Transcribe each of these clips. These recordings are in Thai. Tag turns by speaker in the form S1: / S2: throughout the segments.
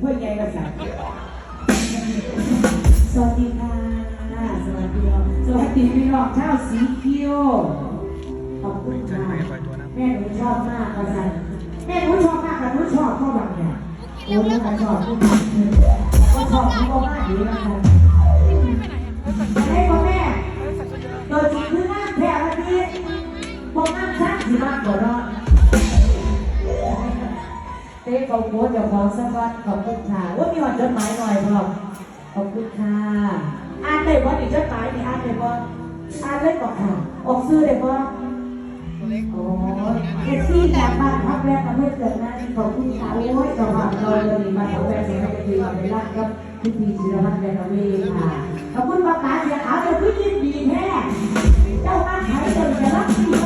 S1: พื่อนใหญ่มาสั่งสวัสดีค่ะ สวัสดีครับสวัสดีพี่น้องชาวสีเขียวขอบคุณค่ะแม่หนูชอบมากกระสันแม่หนูชอบมากกระหนูชอบข้าบังเนี่ยหนูชอบทุกคนก็ชอบทุกคนมากดีนะคะ เขอบคุณเจ้าของสักวันขอบคุณค่ะว่ามีหอดจดหมายหน่อยพร้อมขอบคุณค่ะอ่านได้บ่อีกจดหมายนี่อ่านได้บ่อ่านได้ก่อนค่ะออกซื้อได้บ่โอ้ยเอฟซีจากบ้านพักแรกมาเพื่เกิดนะขอบคุณค่ะโอ้ยเจ้าของเราเลยมาทำแรงเสียงให้ดีได้รักกับพี่พีศิรพัฒน์แดนเวค่ะขอบคุณป้าตาเสียขาวเจ้าพี่ยินดีแท้เจ้ามาขายจ้าจะรักพี่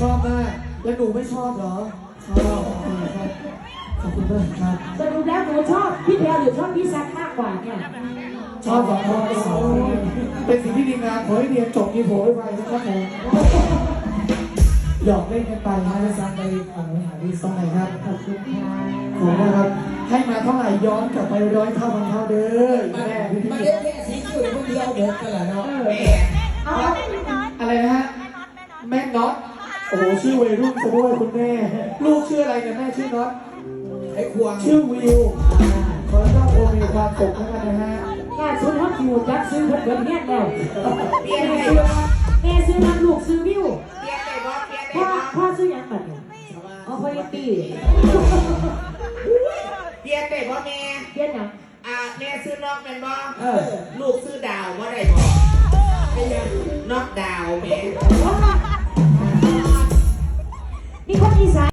S2: ชอบมาก แล้วหนูไม่ชอบเหรอ ชอบครับขอบคุณมากครับ
S1: สรุปแล้วหนูชอบพี่แพรหรือชอบพี่แซคมากกว่าเนี่ย
S2: ชอบสองคนเป็นสองคนเป็นสิ่งที่ดีงามขอให้เรียนจบมีโผล่ไปนะครับผมหยอกเล่นกันไปนะจะสร้างไปของหาดีตรงไหนครับ
S1: ขอบคุณค่ะ
S2: ขอบคุณนะครับ ให้มาเท่าไหร่ย้อนกลับไปร้อยเท่าพันเท่าเด้อแม่พี่พี่
S3: มาเล่นแค่สีคิ้วพวกเดียวเด็กกันแหละเนาะ
S1: เอาเอา
S2: อะไรนะฮะ แม่น็อต โอ้โหชื่อวัยรุ่นซะด้วยคุณแม่ ลูกชื่ออะไรกันแม่ชื่อน็อต
S3: ไอ้ควง
S2: ชื่อวิวขอให้ครอบครัวมีความสุขแล้วกันนะฮะ
S1: แม่ซื้อห้องอยู่จักซื้อเพิ่นเพิ่นแม่แล้ว
S3: เปลี่ยน
S1: แม่
S3: ได้
S1: ซื้อ
S3: บ่
S1: แม่ซื้อน้ำลูกซื้อวิว
S3: เปลี่ยนได้บ่เปลี่ยน
S1: พ่อ
S3: ได้บ่
S1: พ่อซื้อหยังบัดเนี่ยเอาไปตี
S3: เปลี่ยนได้บ่แม่
S1: เพี้ยนหยัง
S3: อ่าแม่ซื้อนอกแม่นบ่
S1: เออ
S3: ลูกซื้อดาวบ่ได้บ่
S1: เเป็
S3: นยังน็อกดาวน์แหม่
S1: นี่คนอีสาน